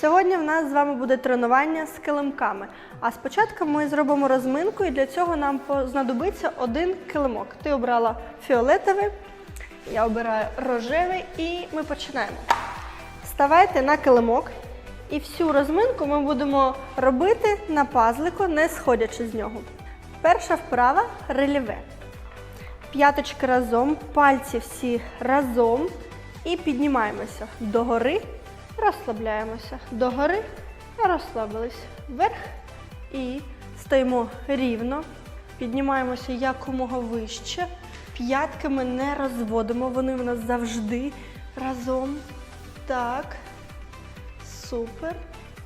Сьогодні в нас з вами буде тренування з килимками. А спочатку ми зробимо розминку, і для цього нам знадобиться один килимок. Ти обрала фіолетовий, я обираю рожевий, і ми починаємо. Ставайте на килимок, і всю розминку ми будемо робити на пазлику, не сходячи з нього. Перша вправа рельєве. П'яточки разом, пальці всі разом і піднімаємося догори, розслабляємося. Догори, розслабились. Вверх і стоїмо рівно, піднімаємося якомога вище. П'ятки ми не розводимо, вони в нас завжди разом. Так. Супер.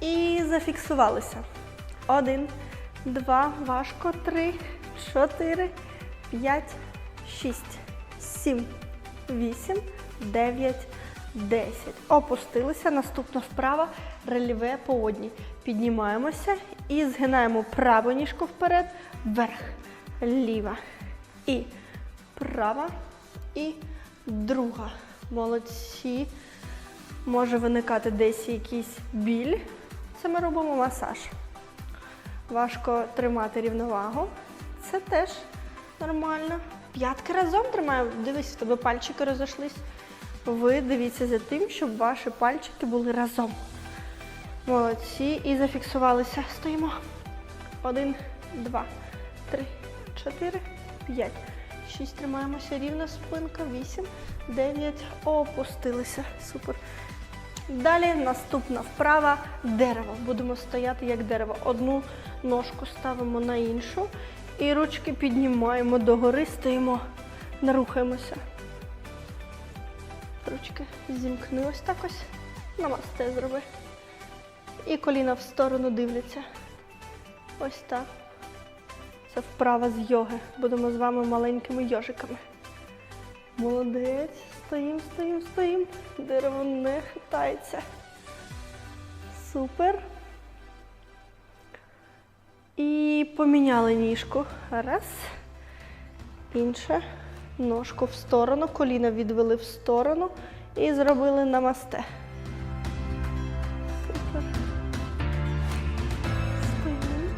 І зафіксувалися. Один, два, важко, три, чотири, п'ять, шість, сім, вісім, дев'ять, десять. Опустилися. Наступна вправа рельєве по одній. Піднімаємося і згинаємо праву ніжку вперед, вверх, ліва. І права, і друга. Молодці. Може виникати десь якийсь біль. Це ми робимо масаж. Важко тримати рівновагу. Це теж нормально. П'ятки разом тримаємо. Дивись, в тебе пальчики розійшлись. Ви дивіться за тим, щоб ваші пальчики були разом. Молодці. І зафіксувалися. Стоїмо. Один, два, три, чотири, п'ять. Шість. Тримаємося рівно спинка. Вісім, дев'ять. Опустилися. Супер. Далі наступна вправа дерево. Будемо стояти як дерево. Одну ножку ставимо на іншу і ручки піднімаємо догори, стоїмо, не рухаємося. Ручки зімкни ось так ось. Намасте зроби. І коліна в сторону дивляться. Ось так. Це вправа з йоги. Будемо з вами маленькими йожиками. Молодець. Стоїм, стоїм, стоїм. Дерево не хитається. Супер. І поміняли ніжку. Раз. Інша. Ножку в сторону, коліна відвели в сторону і зробили намасте. Супер. Стоїмо.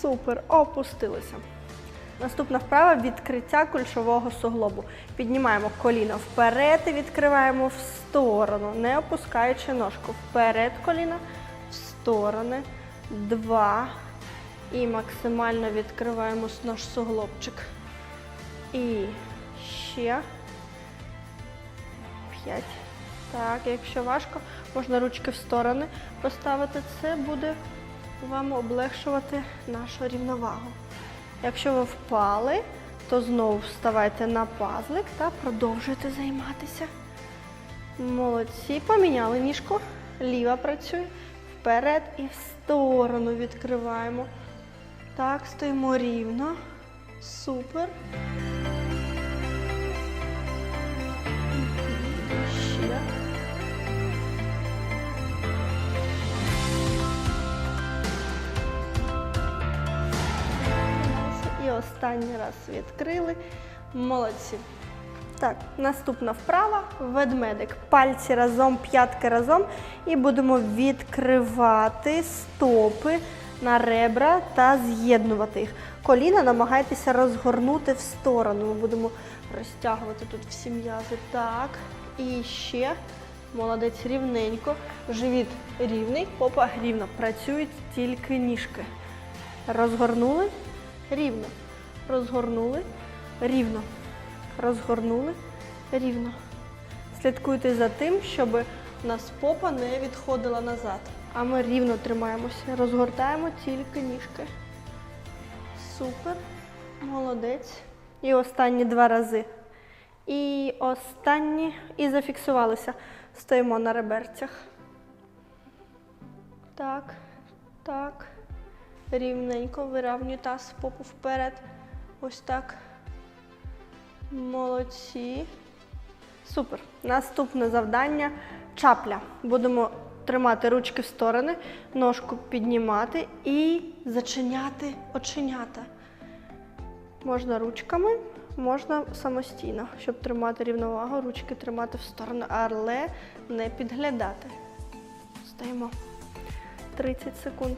Супер, опустилися. Наступна вправа відкриття кульшового суглобу. Піднімаємо коліно вперед і відкриваємо в сторону, не опускаючи ножку. Вперед коліно, в сторони. Два. І максимально відкриваємо наш суглобчик. І ще. П'ять. Так, якщо важко, можна ручки в сторони поставити. Це буде вам облегшувати нашу рівновагу. Якщо ви впали, то знову вставайте на пазлик та продовжуйте займатися. Молодці. Поміняли ніжку. Ліва працює. Вперед і в сторону відкриваємо. Так, стоїмо рівно. Супер. Останній раз відкрили. Молодці. Так, наступна вправа ведмедик. Пальці разом, п'ятки разом. І будемо відкривати стопи на ребра та з'єднувати їх. Коліна намагайтеся розгорнути в сторону. Ми будемо розтягувати тут всі м'язи. Так. І ще. Молодець рівненько. Живіт рівний, попа рівно. Працюють тільки ніжки. Розгорнули рівно. Розгорнули рівно. Розгорнули рівно. Слідкуйте за тим, щоб у нас попа не відходила назад. А ми рівно тримаємося. Розгортаємо тільки ніжки. Супер. Молодець. І останні два рази. І останні. І зафіксувалися. Стоїмо на реберцях. Так, так. Рівненько виравнюй таз, попу вперед. Ось так. Молодці. Супер. Наступне завдання чапля. Будемо тримати ручки в сторони, ножку піднімати і зачиняти оченята. Можна ручками, можна самостійно, щоб тримати рівновагу, ручки тримати в сторону, але не підглядати. Стоїмо 30 секунд.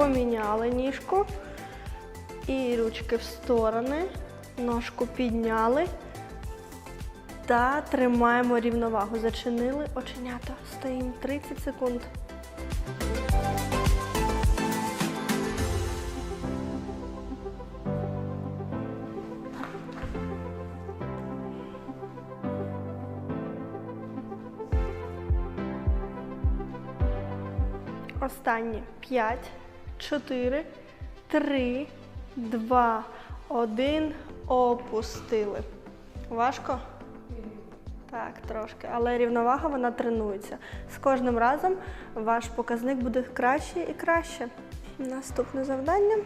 Поміняли ніжку і ручки в сторони, ножку підняли та тримаємо рівновагу. Зачинили оченята. Стоїмо 30 секунд. Останні 5, 4, 3, 2, 1. Опустили. Важко? Так, трошки. Але рівновага вона тренується. З кожним разом ваш показник буде краще і краще. Наступне завдання.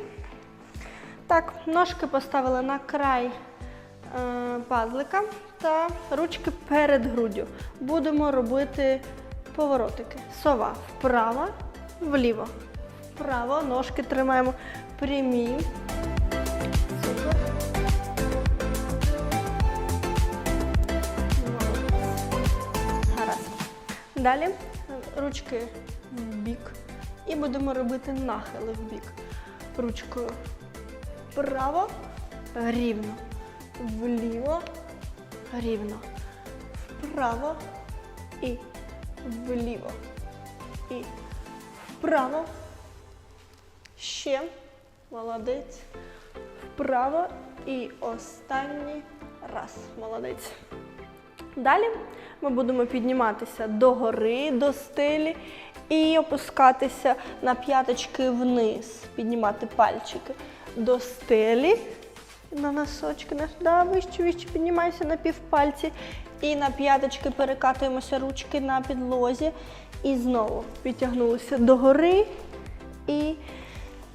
Так, ножки поставили на край е, пазлика та ручки перед груддю. Будемо робити поворотики. Сова вправо, вліво. Вправо, ножки тримаємо прямі. Гаразд. Далі ручки в бік. І будемо робити нахили в бік. Ручкою вправо, рівно. Вліво, рівно. Вправо і вліво. І вправо. Ще. Молодець. Вправо. І останній раз. Молодець. Далі ми будемо підніматися догори, до стелі і опускатися на п'яточки вниз, піднімати пальчики до стелі. На носочки, на- да, вище, вище піднімайся на півпальці. І на п'яточки перекатуємося ручки на підлозі. І знову підтягнулися догори і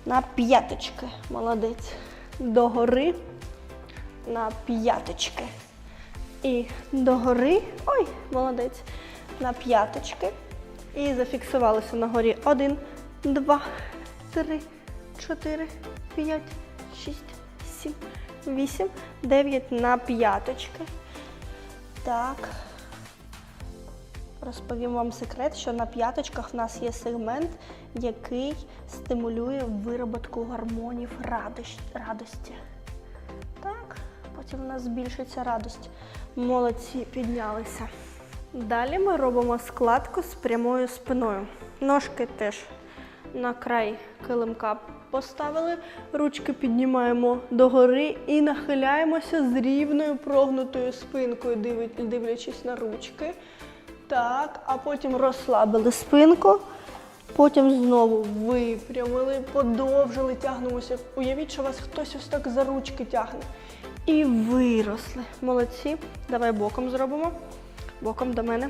на п'яточки. Молодець. Догори на п'яточки. І догори. Ой, молодець. На п'яточки. І зафіксувалися на горі. Один, два, три, чотири, п'ять, шість, сім, вісім, дев'ять на п'яточки. Так. Розповім вам секрет, що на п'яточках в нас є сегмент, який стимулює вироботку гормонів радості. Так, потім у нас збільшиться радость. Молодці, піднялися. Далі ми робимо складку з прямою спиною. Ножки теж на край килимка поставили, ручки піднімаємо догори і нахиляємося з рівною прогнутою спинкою, дивлячись на ручки. Так, а потім розслабили спинку. Потім знову випрямили, подовжили, тягнемося. Уявіть, що вас хтось ось так за ручки тягне. І виросли. Молодці. Давай боком зробимо. Боком до мене.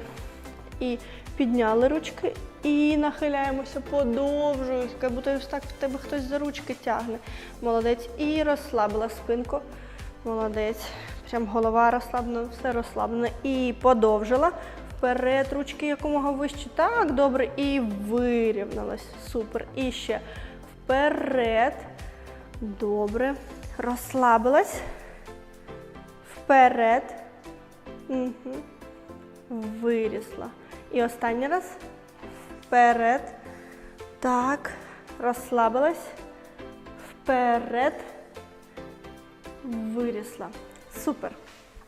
І підняли ручки і нахиляємося, подовжують, як будто ось так в тебе хтось за ручки тягне. Молодець. І розслабила спинку. Молодець. Прям голова розслаблена, все розслаблено. І подовжила. Вперед, ручки якомога вище. Так, добре. І вирівнялась. Супер. І ще вперед. Добре. Розслабилась. Вперед. Угу. Вирісла. І останній раз. Вперед. Так. Розслабилась. Вперед. Вирісла. Супер.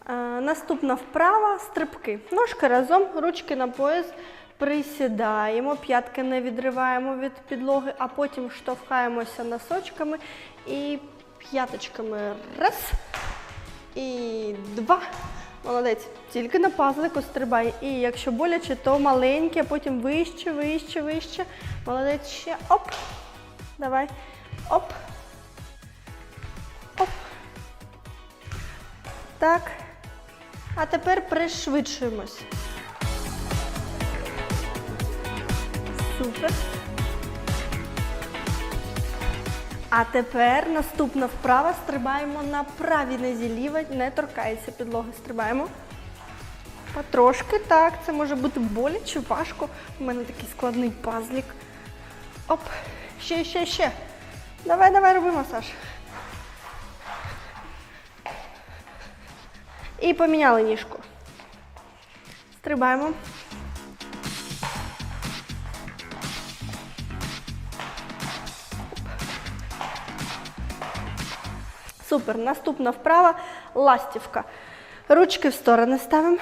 Е, наступна вправа стрибки. Ножки разом, ручки на пояс. Присідаємо, п'ятки не відриваємо від підлоги, а потім штовхаємося носочками і п'яточками. Раз. І два. Молодець. Тільки на пазлику стрибай. І якщо боляче, то маленьке, а потім вище, вище, вище. Молодець ще. Оп. Давай. Оп. Оп. Так. А тепер пришвидшуємось. Супер. А тепер наступна вправа. Стрибаємо на правій нозі, ліва не торкається підлоги. Стрибаємо. Потрошки, так, це може бути боляче, важко. У мене такий складний пазлік. Оп, ще, ще, ще. Давай, давай, роби масаж. І поміняли ніжку. Стрибаємо. Супер. Наступна вправа ластівка. Ручки в сторони ставимо.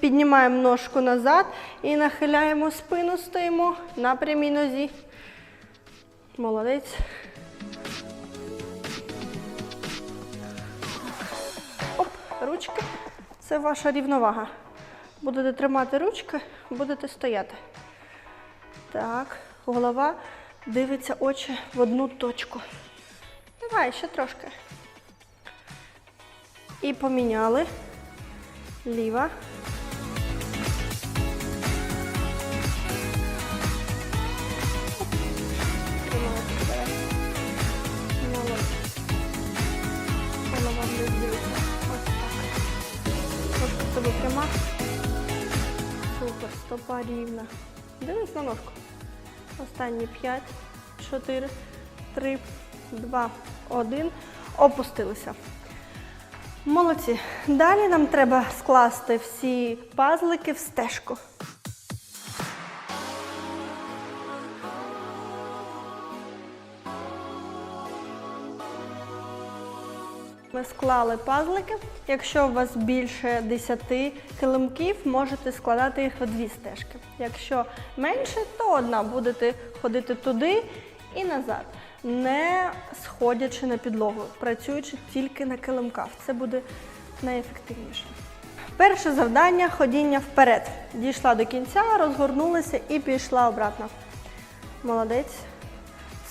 Піднімаємо ножку назад і нахиляємо спину, стоїмо на прямій нозі. Молодець. Ручки. Це ваша рівновага. Будете тримати ручки, будете стояти. Так, голова дивиться очі в одну точку. Давай, ще трошки. І поміняли. Ліва. Стопа рівна. Дивись на ножку. Останні 5, 4, 3, 2, 1. Опустилися. Молодці. Далі нам треба скласти всі пазлики в стежку. Ми склали пазлики. Якщо у вас більше 10 килимків, можете складати їх в дві стежки. Якщо менше, то одна будете ходити туди і назад, не сходячи на підлогу, працюючи тільки на килимках. Це буде найефективніше. Перше завдання ходіння вперед. Дійшла до кінця, розгорнулася і пішла обратно. Молодець.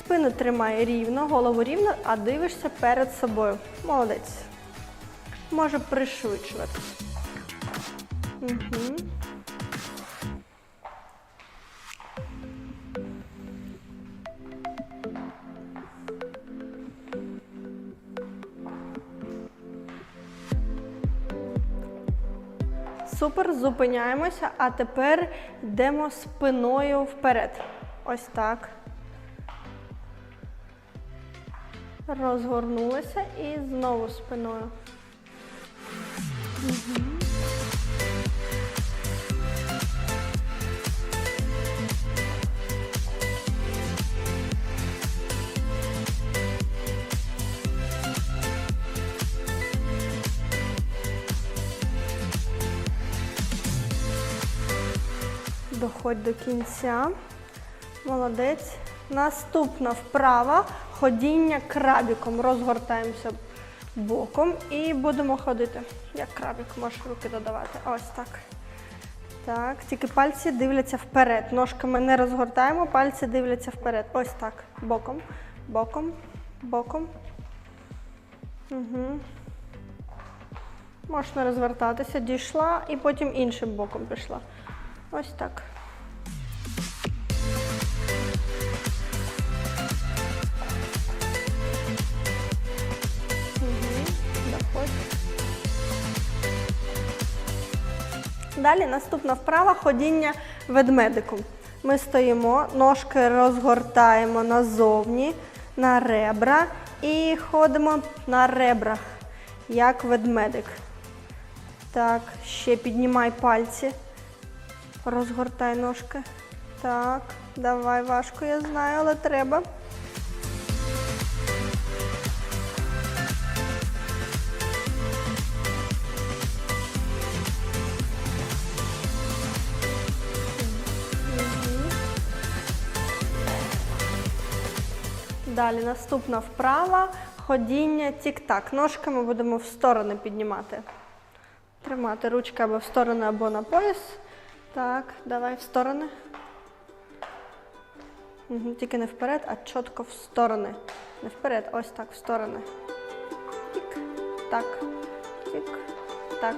Спину тримай рівно, голову рівно, а дивишся перед собою. Молодець. Може пришвидшувати. Угу. Супер, зупиняємося, а тепер йдемо спиною вперед. Ось так. Розгорнулася і знову спиною. Доходь до кінця. Молодець. Наступна вправа ходіння крабіком. Розгортаємося боком і будемо ходити. Як крабік, можеш руки додавати. Ось так. Так, тільки пальці дивляться вперед. Ножками не розгортаємо, пальці дивляться вперед. Ось так. Боком, боком, боком. Угу. Можна розвертатися, дійшла і потім іншим боком пішла. Ось так. Далі наступна вправа ходіння ведмедиком. Ми стоїмо, ножки розгортаємо назовні, на ребра і ходимо на ребрах, як ведмедик. Так, ще піднімай пальці. Розгортай ножки. Так, давай важко, я знаю, але треба. Далі наступна вправа ходіння тік-так. Ножками будемо в сторони піднімати. Тримати ручки або в сторони, або на пояс. Так, давай в сторони. Угу, тільки не вперед, а чітко в сторони. Не вперед, ось так, в сторони. Тік, так, тік, так,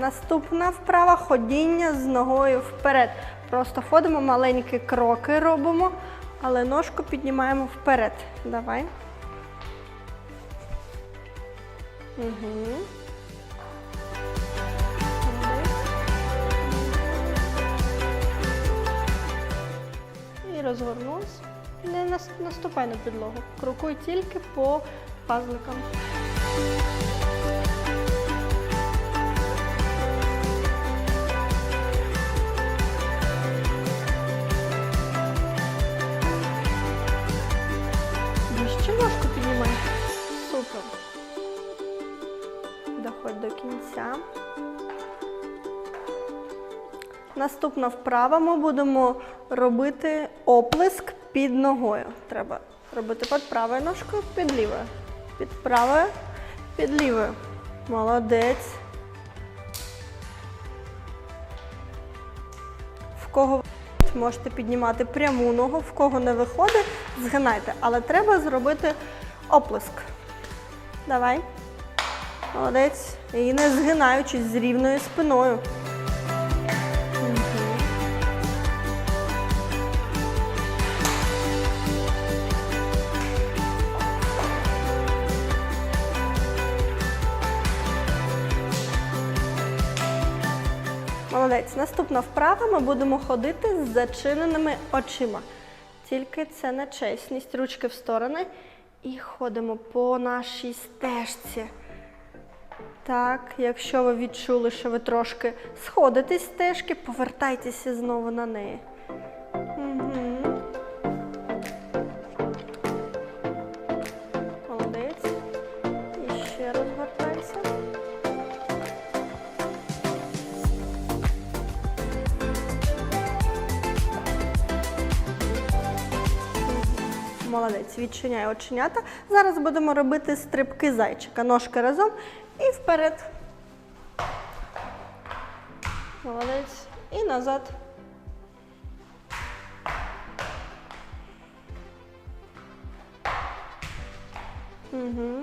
наступна вправа ходіння з ногою вперед. Просто ходимо, маленькі кроки робимо, але ножку піднімаємо вперед. Давай. Угу. І розгорнулась. Не наступай на підлогу. Крокуй тільки по пазликам. Наступна вправа ми будемо робити оплеск під ногою. Треба робити під правою ножкою, під лівою. Під правою, під лівою. Молодець. В кого можете піднімати пряму ногу, в кого не виходить, згинайте. Але треба зробити оплеск. Давай. Молодець. І не згинаючись з рівною спиною. Наступна вправа ми будемо ходити з зачиненими очима. Тільки це не чесність. Ручки в сторони. І ходимо по нашій стежці. Так, якщо ви відчули, що ви трошки сходитесь з стежки, повертайтеся знову на неї. Молодець, відчиняй оченята. Зараз будемо робити стрибки зайчика. Ножки разом і вперед. Молодець. І назад. Угу.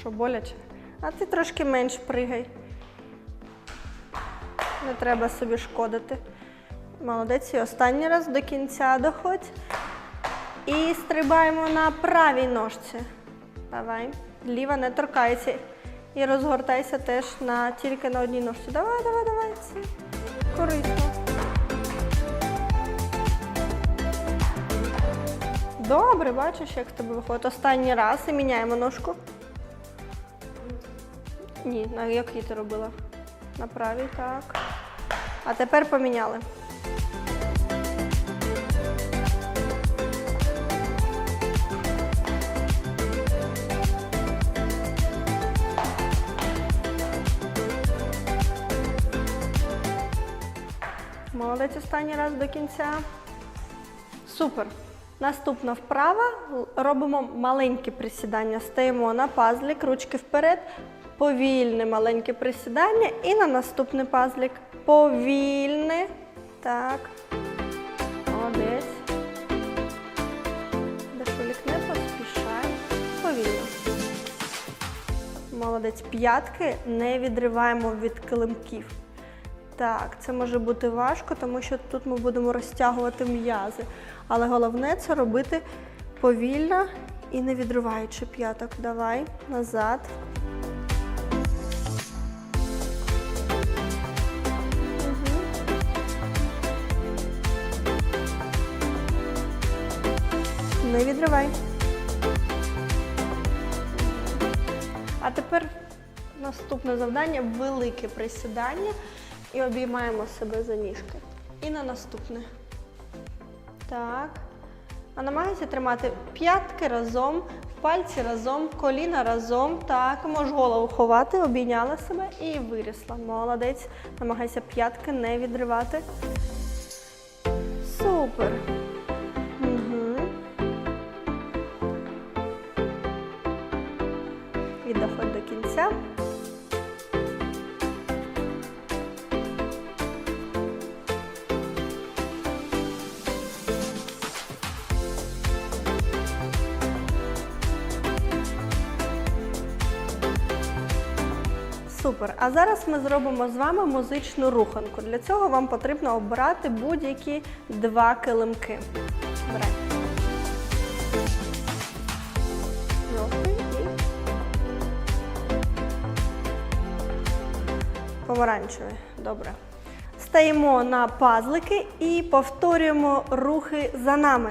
Що боляче? А ти трошки менш пригай. Не треба собі шкодити. Молодець. І останній раз до кінця доходь. І стрибаємо на правій ножці. Давай. Ліва не торкається. І розгортайся теж на, тільки на одній ножці. Давай, давай, давай. Це корисно. Добре, бачиш, як в тебе виходить. Останній раз і міняємо ножку. Ні, на якій ти робила? На правій, так. А тепер поміняли. Молодець останній раз до кінця. Супер. Наступна вправа. Робимо маленькі присідання. Стаємо на пазлік, ручки вперед. Повільне маленьке присідання. І на наступний пазлік. Повільне. Так. Молодець. Дешолік не поспішай. Повільно. Молодець. П'ятки не відриваємо від килимків. Так, це може бути важко, тому що тут ми будемо розтягувати м'язи. Але головне це робити повільно і не відриваючи п'яток. Давай, назад. Не відривай. А тепер наступне завдання велике присідання. І обіймаємо себе за ніжки. І на наступне. Так. А намагайся тримати п'ятки разом, пальці разом, коліна разом. Так, можеш голову ховати, обійняла себе і вирісла. Молодець. Намагайся п'ятки не відривати. Супер. Угу. І доходь до кінця. Супер. А зараз ми зробимо з вами музичну руханку. Для цього вам потрібно обрати будь-які два килимки. Обирай. Жовтий і помаранчевий. Добре. Стаємо на пазлики і повторюємо рухи за нами.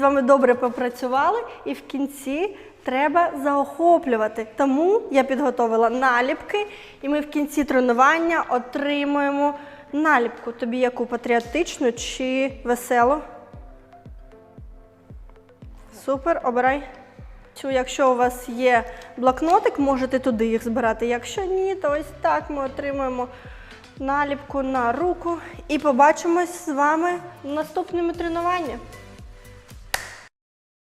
з вами добре попрацювали, і в кінці треба заохоплювати. Тому я підготовила наліпки, і ми в кінці тренування отримуємо наліпку. Тобі яку патріотичну чи веселу? Супер, обирай. Цю, якщо у вас є блокнотик, можете туди їх збирати. Якщо ні, то ось так ми отримуємо наліпку на руку і побачимось з вами в наступному тренуванні.